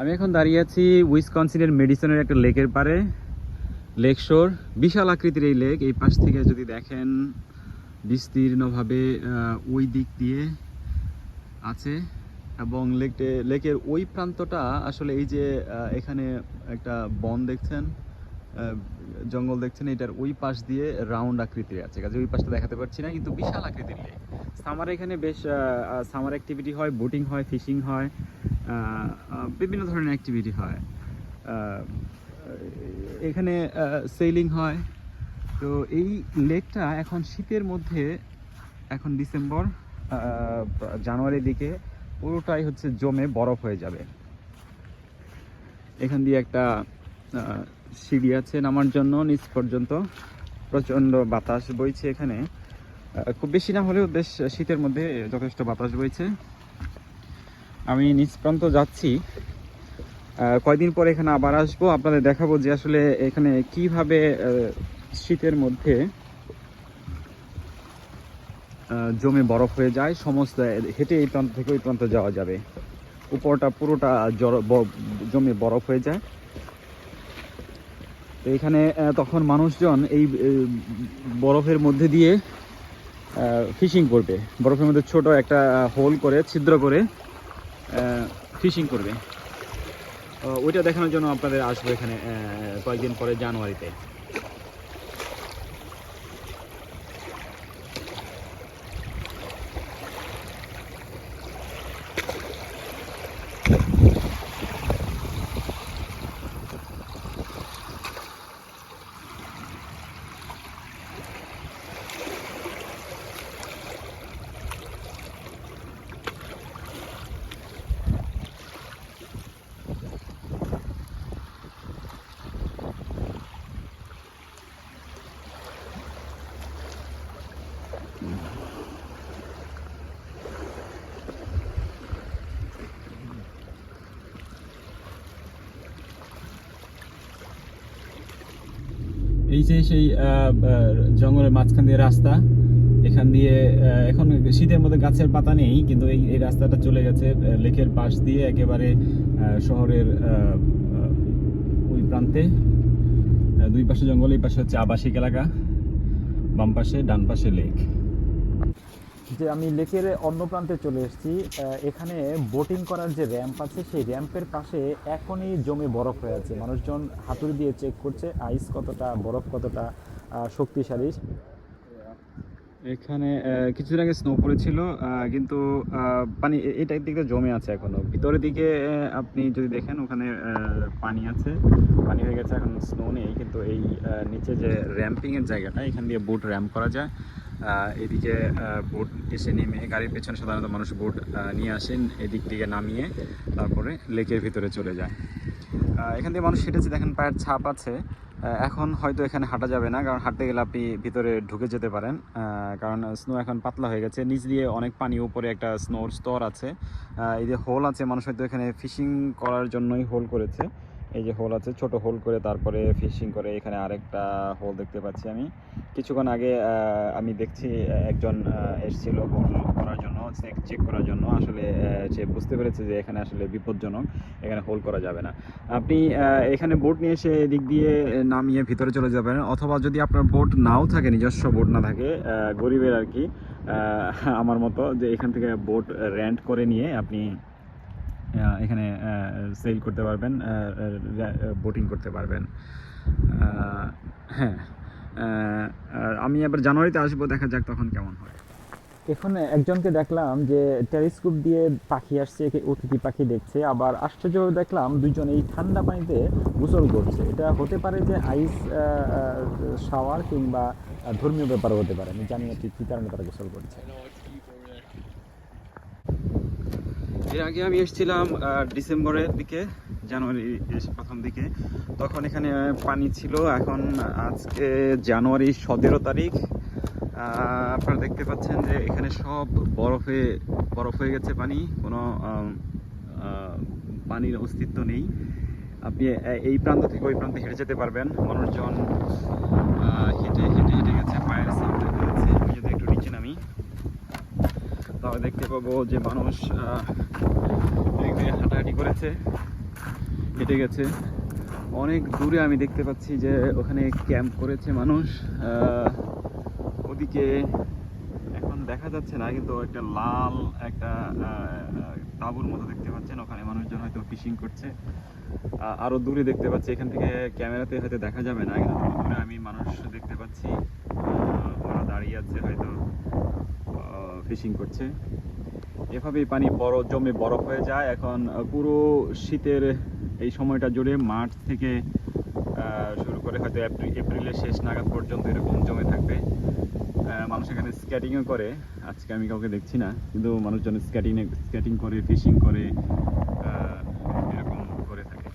আমি এখন দাঁড়িয়ে আছি উইসকনসিনের মেডিসনের একটা লেকের পারে লেক শোর, বিশাল আকৃতির এই লেক। এই পাশ থেকে যদি দেখেন, বিস্তীর্ণভাবে ওই দিক দিয়ে আছে। এবং লেকটে, লেকের ওই প্রান্তটা আসলে এই যে এখানে একটা বন দেখছেন জঙ্গল দেখছেন, এটার ওই পাশ দিয়ে রাউন্ড আকৃতির আছে। কাজে ওই পাশটা দেখাতে পারছি না, কিন্তু বিশাল আকৃতির লেক। সামার এখানে বেশ সামার অ্যাক্টিভিটি হয়, বোটিং হয়, ফিশিং হয়। বিভিন্ন ধরনের অ্যাক্টিভিটি হয়। এখানে সেলিং হয়। তো এই লেকটা এখন শীতের মধ্যে, এখন ডিসেম্বর জানুয়ারির দিকে পুরোটাই হচ্ছে জমে বরফ হয়ে যাবে। এখান দিয়ে একটা সিঁড়ি আছে নামার জন্য, নিচ পর্যন্ত। প্রচণ্ড বাতাস বইছে এখানে। খুব বেশি না হলেও বেশ শীতের মধ্যে যথেষ্ট বাতাস বইছে। আমি নিচ প্রান্ত যাচ্ছি। কয়দিন পর এখানে আবার আসব, আপনাদের দেখাবো যে আসলে এখানে কীভাবে শীতের মধ্যে জমে বরফ হয়ে যায়। সমস্ত হেঁটে এই প্রান্ত থেকে ওই প্রান্ত যাওয়া যাবে। উপরটা পুরোটা জমে বরফ হয়ে যায়। তো এখানে তখন মানুষজন এই বরফের মধ্যে দিয়ে ফিশিং করবে। বরফের মধ্যে ছোট একটা হোল করে, ছিদ্র করে ফিশিং করবে। ওইটা দেখানোর জন্য আপনাদের আসবে এখানে কয়েকদিন পরে জানুয়ারিতে। যে সেই জঙ্গলের মাঝখান দিয়ে রাস্তা, এখান দিয়ে এখন শীতের মধ্যে গাছের পাতা নেই, কিন্তু এই এই রাস্তাটা চলে গেছে লেকের পাশ দিয়ে একেবারে শহরের ওই প্রান্তে। দুই পাশে জঙ্গল, এই পাশে হচ্ছে আবাসিক এলাকা, বাম পাশে ডান পাশে লেক। যে আমি লেকের অন্য প্রান্তে চলে এসেছি এখানে বোটিং করার যে র্যাম্প আছে, সেই র্যাম্পের পাশে এখনই জমে বরফ হয়ে আছে। মানুষজন হাতুড়ি দিয়ে চেক করছে আইস কতটা, বরফ কতটা শক্তিশালী। এখানে কিছুদিন আগে স্নো পড়েছিল কিন্তু পানি, এ- এটা দিকে জমে আছে এখনও। ভিতরের দিকে আপনি যদি দেখেন, ওখানে পানি আছে। পানি হয়ে গেছে, এখন স্নো নেই, কিন্তু এই নিচে যে র্যাম্পিংয়ের জায়গাটা, এখান দিয়ে বোট র্যাম্প করা যায়। এদিকে বোট এসে নেমে গাড়ির পেছনে সাধারণত মানুষ বোট নিয়ে আসেন, এদিক থেকে নামিয়ে তারপরে লেকের ভিতরে চলে যায়। এখান দিয়ে মানুষ হেঁটেছে, দেখেন পায়ের ছাপ আছে। এখন হয়তো এখানে হাঁটা যাবে না, কারণ হাঁটতে গেলে আপনি ভিতরে ঢুকে যেতে পারেন। কারণ স্নো এখন পাতলা হয়ে গেছে, নিচ দিয়ে অনেক পানি, উপরে একটা স্নোর স্তর আছে। এই যে হোল আছে, মানুষ হয়তো এখানে ফিশিং করার জন্যই হোল করেছে। এই যে হোল আছে, ছোট হোল করে তারপরে ফিশিং করে এখানে আরেকটা হোল দেখতে পাচ্ছি আমি। কিছুক্ষণ আগে আমি দেখছি একজন এসেছিল হোল করার জন্য চেক করার জন্য। আসলে সে বুঝতে পেরেছে যে এখানে আসলে বিপজ্জনক, এখানে হোল করা যাবে না। আপনি এখানে বোট নিয়ে এসে এদিক দিয়ে নামিয়ে ভিতরে চলে যাবেন অথবা যদি আপনার বোট নাও থাকে, নিজস্ব বোট না থাকে গরিবের আর কি আমার মতো যে এখান থেকে বোট রেন্ট করে নিয়ে আপনি এখানে সেল করতে পারবেন বোটিং করতে পারবেন। হ্যাঁ আমি আবার জানুয়ারিতে আসব, দেখা যাক তখন কেমন হয়। এখানে একজনকে দেখলাম যে টেলিস্কোপ দিয়ে পাখি আসছে অতিথি পাখি দেখছে। আবার আশ্চর্য দেখলাম দুইজন এই ঠান্ডা পানিতে গোসল করছে। এটা হতে পারে যে আইস শাওয়ার কিংবা ধর্মীয় ব্যাপারও হতে পারে। আমি জানি না ঠিক কী কারণে তারা গোসল করছে। এর আগে আমি এসেছিলাম ডিসেম্বরের দিকে, জানুয়ারি প্রথম দিকে। তখন এখানে পানি ছিল। এখন আজকে জানুয়ারি সতেরো তারিখ। আপনারা দেখতে পাচ্ছেন যে এখানে সব বরফে বরফ হয়ে গেছে পানি। কোনো পানির অস্তিত্ব নেই। আপনি এই প্রান্ত থেকে ওই প্রান্তে হেঁটে যেতে পারবেন। মানুষজন হেঁটে হেঁটে হেঁটে গেছে, পায়ের সামনে আমি যদি একটু নিচে নামি। তাহলে দেখতে পাবো যে মানুষ হাঁটাহাঁটি করেছে হেঁটে গেছে। অনেক দূরে আমি দেখতে পাচ্ছি যে ওখানে ক্যাম্প করেছে মানুষ ওদিকে এখন দেখা যাচ্ছে না কিন্তু একটা লাল একটা তাঁবুর মতো দেখতে পাচ্ছেন। ওখানে মানুষজন হয়তো ফিশিং করছে। আহ, আরও দূরে দেখতে পাচ্ছি এখান থেকে ক্যামেরাতে হয়তো দেখা যাবে না কিন্তু দূরে আমি মানুষ দেখতে পাচ্ছি। ওরা দাঁড়িয়ে আছে হয়তো। ফিশিং করছে। এভাবেই পানি বরফ জমে বরফ হয়ে যায়। এখন পুরো শীতের এই সময়টা জুড়ে মার্চ থেকে শুরু করে হয়তো এপ্রিল, এপ্রিলের শেষ নাগাদ পর্যন্ত এরকম জমে থাকবে। মানুষ এখানে স্কেটিংও করে। আজকে আমি কাউকে দেখছি না, কিন্তু মানুষজন স্কেটিং স্কেটিং করে ফিশিং করে এরকম করে থাকে।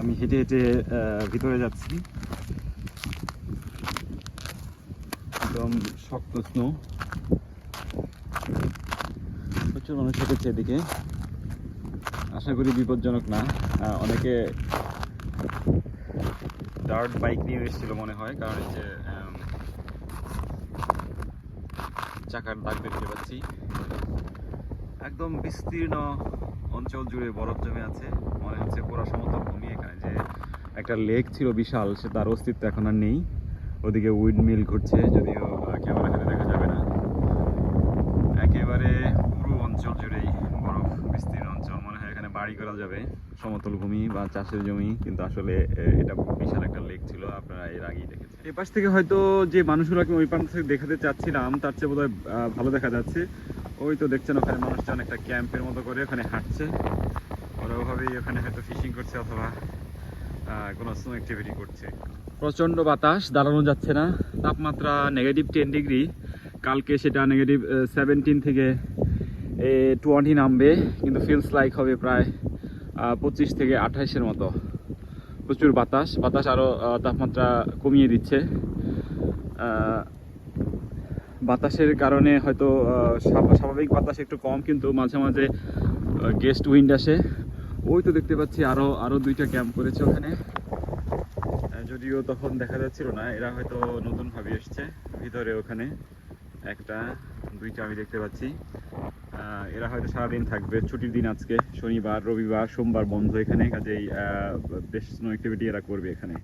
আমি হেঁটে হেঁটে ভিতরে যাচ্ছি। একদম শক্ত স্নো প্রচুর মানুষ হেঁটেছে এদিকে। আশা করি বিপজ্জনক না। অনেকে ডার্ট বাইক নিয়ে এসেছিল মনে হয়, কারণ যে চাকার দাগ দেখতে পাচ্ছি। একদম বিস্তীর্ণ অঞ্চল জুড়ে বরফ জমে আছে। মনে হচ্ছে পুরো সমতল ভূমি এখানে। যে একটা লেক ছিল বিশাল, সে তার অস্তিত্ব এখন আর নেই। ওদিকে উইন্ড মিল ঘুরছে, যদিও ক্যামেরা হাতে দেখা যাবে না একেবারে পুরো অঞ্চল জুড়েই বরফ বিস্তীর্ণ অঞ্চল মনে হয় এখানে বাড়ি করা যাবে। সমতল ভূমি বা চাষের জমি কিন্তু আসলে এটা বিশাল একটা লেক ছিল আপনারা এর আগেই দেখেছেন। এ পাশ থেকে হয়তো যে মানুষগুলোকে ওই পাশ থেকে দেখাতে চাচ্ছিলাম তার চেয়ে বোধহয় ভালো দেখা যাচ্ছে। ওই তো দেখছেন ওখানে মানুষজন একটা ক্যাম্পের মতো করে ওখানে হাঁটছে। ওরা ওভাবেই ওখানে হয়তো ফিশিং করছে অথবা কোনো স্নো অ্যাক্টিভিটি করছে। প্রচণ্ড বাতাস দাঁড়ানো যাচ্ছে না। তাপমাত্রা নেগেটিভ টেন ডিগ্রি কালকে সেটা নেগেটিভ সেভেন্টিন থেকে টোয়েন্টি নামবে কিন্তু ফিলস লাইক হবে প্রায় পঁচিশ থেকে আঠাইশের মতো। প্রচুর বাতাস। বাতাস আরও তাপমাত্রা কমিয়ে দিচ্ছে। বাতাসের কারণে হয়তো স্বাভাবিক বাতাস একটু কম, কিন্তু মাঝে মাঝে গেস্ট উইন্ড আসে। ওই তো দেখতে পাচ্ছি আরও আরও দুইটা ক্যাম্প করেছে ওখানে। যদিও তখন দেখা যাচ্ছিল না, এরা হয়তো নতুনভাবে এসছে ভিতরে ওখানে। একটা, দুইটা আমি দেখতে পাচ্ছি। এরা হয়তো সারাদিন থাকবে। ছুটির দিন আজকে, শনিবার, রবিবার, সোমবার বন্ধ এখানে। কাজেই বেশ স্নো অ্যাক্টিভিটি এরা করবে এখানে।